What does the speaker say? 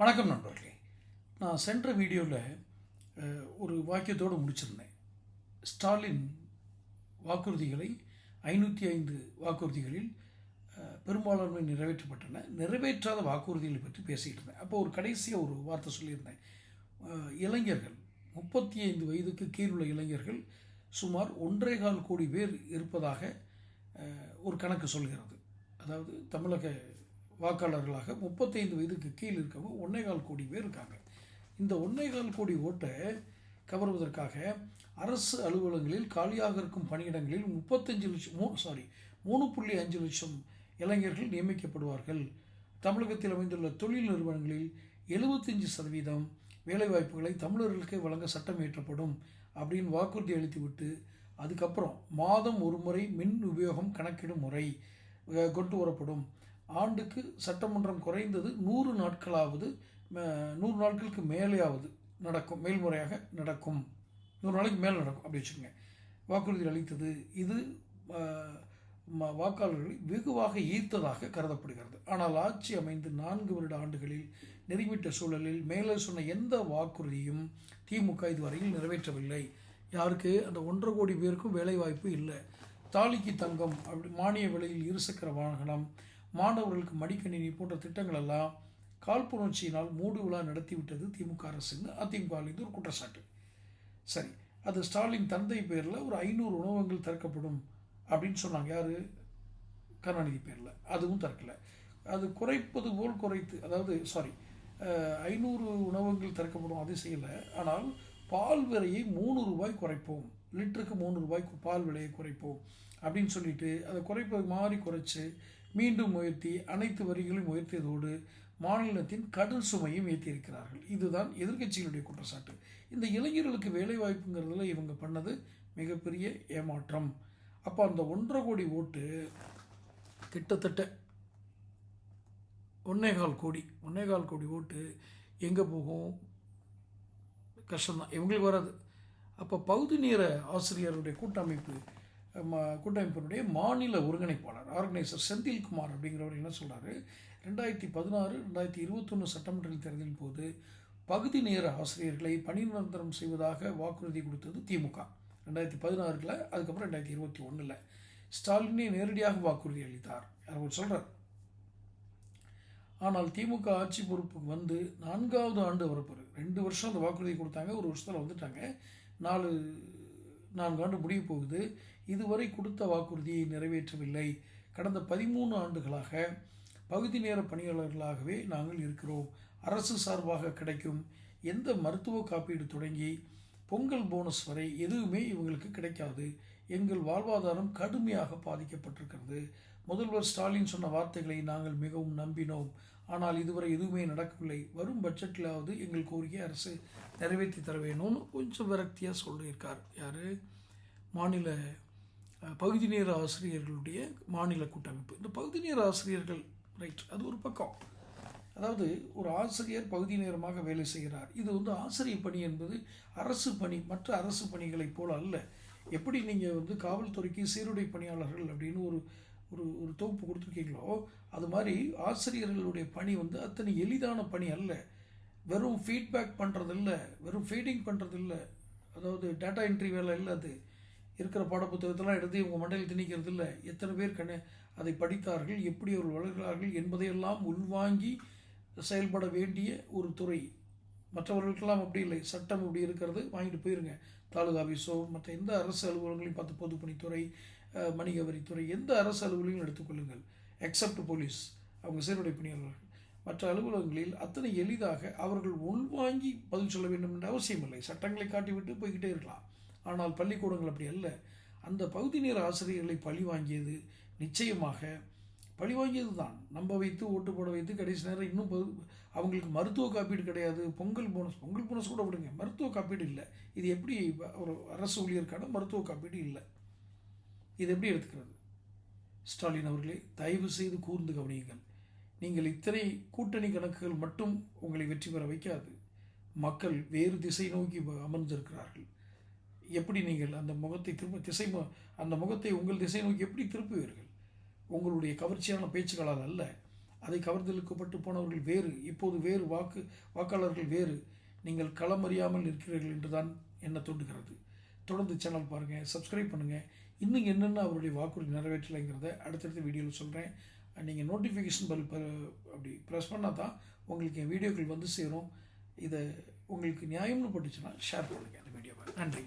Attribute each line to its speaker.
Speaker 1: வணக்கம் நண்பர்களே. நான் சென்ற வீடியோவில் ஒரு வாக்கியத்தோடு முடிச்சிருந்தேன். ஸ்டாலின் வாக்குறுதிகளை ஐநூற்றி ஐந்து வாக்குறுதிகளில் பெரும்பாலான நிறைவேற்றப்பட்டன. நிறைவேற்றாத வாக்குறுதிகளை பற்றி பேசிகிட்டு இருந்தேன். அப்போ ஒரு கடைசியாக ஒரு வார்த்தை சொல்லியிருந்தேன். இளைஞர்கள் முப்பத்தி ஐந்து வயதுக்கு கீழுள்ள இளைஞர்கள் சுமார் ஒன்றே கால் கோடி பேர் இருப்பதாக ஒரு கணக்கு சொல்கிறது. அதாவது தமிழக வாக்காளர்களாக முப்பத்தைந்து வயதுக்கு கீழ் இருக்கவங்க ஒன்னேகால் கோடி பேர் இருக்காங்க. இந்த ஒன்னேகால் கோடி ஓட்டை கவர்வதற்காக அரசு அலுவலகங்களில் காலியாக இருக்கும் பணியிடங்களில் முப்பத்தஞ்சு லட்சம் மூ சாரி மூணு புள்ளி அஞ்சு லட்சம் இளைஞர்கள் நியமிக்கப்படுவார்கள். தமிழகத்தில் அமைந்துள்ள தொழில் நிறுவனங்களில் எழுபத்தஞ்சு சதவீதம் வேலைவாய்ப்புகளை தமிழர்களுக்கே வழங்க சட்டம் இயற்றப்படும் அப்படின்னு வாக்குறுதி அளித்துவிட்டு அதுக்கப்புறம் மாதம் ஒரு முறை மின் உபயோகம் கணக்கிடும் முறை கொண்டு வரப்படும். ஆண்டுக்கு சட்டமன்றம் குறைந்தது நூறு நாட்களாவது நூறு நாட்களுக்கு மேலேயாவது நடக்கும் மேல்முறையாக நடக்கும். நூறு நாளைக்கு மேலே நடக்கும் அப்படி வச்சுக்கோங்க. வாக்குறுதி அளித்தது. இது ம- வாக்காளர்களை வெகுவாக ஈர்த்ததாக கருதப்படுகிறது. ஆனால் ஆட்சி அமைந்து நான்கு வருட ஆண்டுகளில் நெறிவிட்ட சூழலில் மேலே சொன்ன எந்த வாக்குறுதியும் திமுக இதுவரையில் நிறைவேற்றவில்லை. யாருக்கு? அந்த ஒன்றரை கோடி பேருக்கும் வேலைவாய்ப்பு இல்லை. தாலிக்கு தங்கம் அப்படி மானிய விலையில் இருசக்கர வாகனம் மாணவர்களுக்கு மடிக்கணினி போன்ற திட்டங்கள் எல்லாம் காழ்ப்புணர்ச்சியினால் மூடு விழா நடத்திவிட்டது திமுக அரசுன்னு அதிமுகவிலிருந்து ஒரு குற்றச்சாட்டு. சரி அது ஸ்டாலின் தந்தை பேரில் ஒரு ஐநூறு உணவகங்கள் திறக்கப்படும் அப்படின்னு சொன்னாங்க. யார்? கருணாநிதி பேரில். அதுவும் திறக்கலை. அது குறைப்பது போல் குறைத்து அதாவது சாரி ஐநூறு உணவகங்கள் திறக்கப்படும் அது செய்யலை. ஆனால் பால் விலையை மூணு ரூபாய் குறைப்போம். லிட்டருக்கு மூணு ரூபாய்க்கு பால் விலையை குறைப்போம் அப்படின்னு சொல்லிட்டு அதை குறைப்பது மாதிரி குறைச்சி மீண்டும் உயர்த்தி அனைத்து வரிகளையும் உயர்த்தியதோடு மாநிலத்தின் கடன் சுமையும் ஏற்றியிருக்கிறார்கள். இதுதான் எதிர்க்கட்சிகளுடைய குற்றச்சாட்டு. இந்த இளைஞர்களுக்கு வேலைவாய்ப்புங்கிறதுல இவங்க பண்ணது மிகப்பெரிய ஏமாற்றம். அப்போ அந்த ஒன்றரை கோடி ஓட்டு கிட்டத்தட்ட ஒன்னேகால் கோடி ஒன்னேகால் கோடி ஓட்டு எங்கே போகும்? கஷ்டம்தான். இவங்களுக்கு வராது. அப்போ பகுதி நேர ஆசிரியருடைய கூட்டமைப்பு கூட்டமைப்பினுடைய மாநில ஒருங்கிணைப்பாளர் ஆர்கனைசர் செந்தில்குமார் அப்படிங்கிறவர் என்ன சொல்கிறாரு ரெண்டாயிரத்தி பதினாறு ரெண்டாயிரத்தி இருபத்தொன்று சட்டமன்ற தேர்தலின் போது பகுதி நேர ஆசிரியர்களை பணி நிரந்தரம் செய்வதாக வாக்குறுதி கொடுத்தது திமுக. ரெண்டாயிரத்தி பதினாறில் அதுக்கப்புறம் ரெண்டாயிரத்தி இருபத்தி ஒன்றில் ஸ்டாலினே நேரடியாக வாக்குறுதி அளித்தார். அவர் சொல்கிறார் ஆனால் திமுக ஆட்சி பொறுப்புக்கு வந்து நான்காவது ஆண்டு வரப்போகுது. ரெண்டு வருஷம் அந்த வாக்குறுதி கொடுத்தாங்க ஒரு வருஷத்தில் வந்துட்டாங்க. நாலு நான்கு ஆண்டு முடிய போகுது. இதுவரை கொடுத்த வாக்குறுதியை நிறைவேற்றவில்லை. கடந்த பதிமூணு ஆண்டுகளாக பகுதி நேர பணியாளர்களாகவே நாங்கள் இருக்கிறோம். அரசு சார்பாக கிடைக்கும் எந்த மருத்துவ காப்பீடு தொடங்கி பொங்கல் போனஸ் வரை எதுவுமே இவங்களுக்கு கிடைக்காது. எங்கள் வாழ்வாதாரம் கடுமையாக பாதிக்கப்பட்டிருக்கிறது. முதல்வர் ஸ்டாலின் சொன்ன வார்த்தைகளை நாங்கள் மிகவும் நம்பினோம். ஆனால் இதுவரை எதுவுமே நடக்கவில்லை. வரும் பட்ஜெட்டிலாவது எங்கள் கோரிக்கை அரசு நிறைவேற்றி தர வேணும்னு கொஞ்சம் விரக்தியாக சொல்லியிருக்கார். யார்? மாநில பகுதி நேர ஆசிரியர்களுடைய மாநில கூட்டமைப்பு. இந்த பகுதி நேர ஆசிரியர்கள் ரைட் அது ஒரு பக்கம். அதாவது ஒரு ஆசிரியர் பகுதி நேரமாக வேலை செய்கிறார். இது வந்து ஆசிரியர் பணி என்பது அரசு பணி மற்ற அரசு பணிகளைப் போல அல்ல. எப்படி நீங்கள் வந்து காவல்துறைக்கு சீருடை பணியாளர்கள் அப்படின்னு ஒரு ஒரு ஒரு தொகுப்பு கொடுத்துருக்கீங்களோ? அது மாதிரி ஆசிரியர்களுடைய பணி வந்து அத்தனை எளிதான பணி அல்ல. வெறும் ஃபீட்பேக் பண்ணுறதில்ல வெறும் ஃபீடிங் பண்ணுறதில்ல அதாவது டேட்டா என்ட்ரி வேலை இல்லை அது. இருக்கிற பாடப்புத்தகத்தெல்லாம் எடுத்து உங்கள் மண்டையில் திணிக்கிறது இல்லை எத்தனை பேர் கண்ணு அதை படித்தார்கள் எப்படி அவர்கள் வளர்கிறார்கள் என்பதையெல்லாம் உள்வாங்கி செயல்பட வேண்டிய ஒரு துறை. மற்றவர்களுக்கெல்லாம் அப்படி இல்லை. சட்டம் இப்படி இருக்கிறது. வாங்கிட்டு போயிருங்க. தாலுகா ஆஃபீஸோ மற்ற எந்த அரசு அலுவலகங்களையும் பார்த்து பொதுப்பணித்துறை வணிக வரித்துறை எந்த அரசு அலுவலகங்களும் எடுத்துக்கொள்ளுங்கள். எக்ஸப்ட் போலீஸ் அவங்க சீருடை பணியாளர்கள். மற்ற அலுவலகங்களில் அத்தனை எளிதாக அவர்கள் உள்வாங்கி பதில் சொல்ல வேண்டும் என்ற அவசியம் இல்லை. சட்டங்களை காட்டிவிட்டு போய்கிட்டே இருக்கலாம். ஆனால் பள்ளிக்கூடங்கள் அப்படி அல்ல. அந்த பகுதி நேர ஆசிரியர்களை பழி வாங்கியது நிச்சயமாக பழி வாங்கியது தான். நம்ப வைத்து ஓட்டு போட வைத்து கடைசி நேரம் இன்னும் பகு- அவங்களுக்கு மருத்துவ காப்பீடு கிடையாது. பொங்கல் போனஸ் பொங்கல் போனஸ் கூட விடுங்க. மருத்துவ காப்பீடு இல்லை. இது எப்படி ஒரு அரசு ஊழியருக்கான மருத்துவ காப்பீடு இல்லை. இது எப்படி எடுத்துக்கிறது? ஸ்டாலின் அவர்களே தயவு செய்து கூர்ந்து கவனியுங்கள். நீங்கள் இத்தனை கூட்டணி கணக்குகள் மட்டும் உங்களை வெற்றி பெற வைக்காது. மக்கள் வேறு திசை நோக்கி வ- அமர்ந்திருக்கிறார்கள். எப்படி நீங்கள் அந்த முகத்தை திரும்ப திசை அந்த முகத்தை உங்கள் திசை நோக்கி எப்படி திருப்புவீர்கள்? உங்களுடைய கவர்ச்சியான பேச்சுக்களால் அல்ல. அதை கவர்ந்தெழுக்கப்பட்டு போனவர்கள் வேறு இப்போது வேறு வாக்கு வாக்காளர்கள் வேறு. நீங்கள் களமறியாமல் இருக்கிறீர்கள் என்றுதான் என்ன தோன்றுகிறது? தொடர்ந்து சேனல் பாருங்கள் சப்ஸ்கிரைப் பண்ணுங்கள் இன்னும் என்னென்ன அவருடைய வாக்குறுதி நிறைவேற்றலைங்கிறத அடுத்தடுத்த வீடியோவில் சொல்கிறேன் நீங்கள் நோட்டிஃபிகேஷன் பெல் அப்படி ப்ரெஸ் பண்ணால் தான் உங்களுக்கு என் வீடியோக்கள் வந்து சேரும். இதை உங்களுக்கு நியாயம்னு போட்டுச்சுன்னா ஷேர் பண்ணுங்கள் அந்த வீடியோவை நன்றி.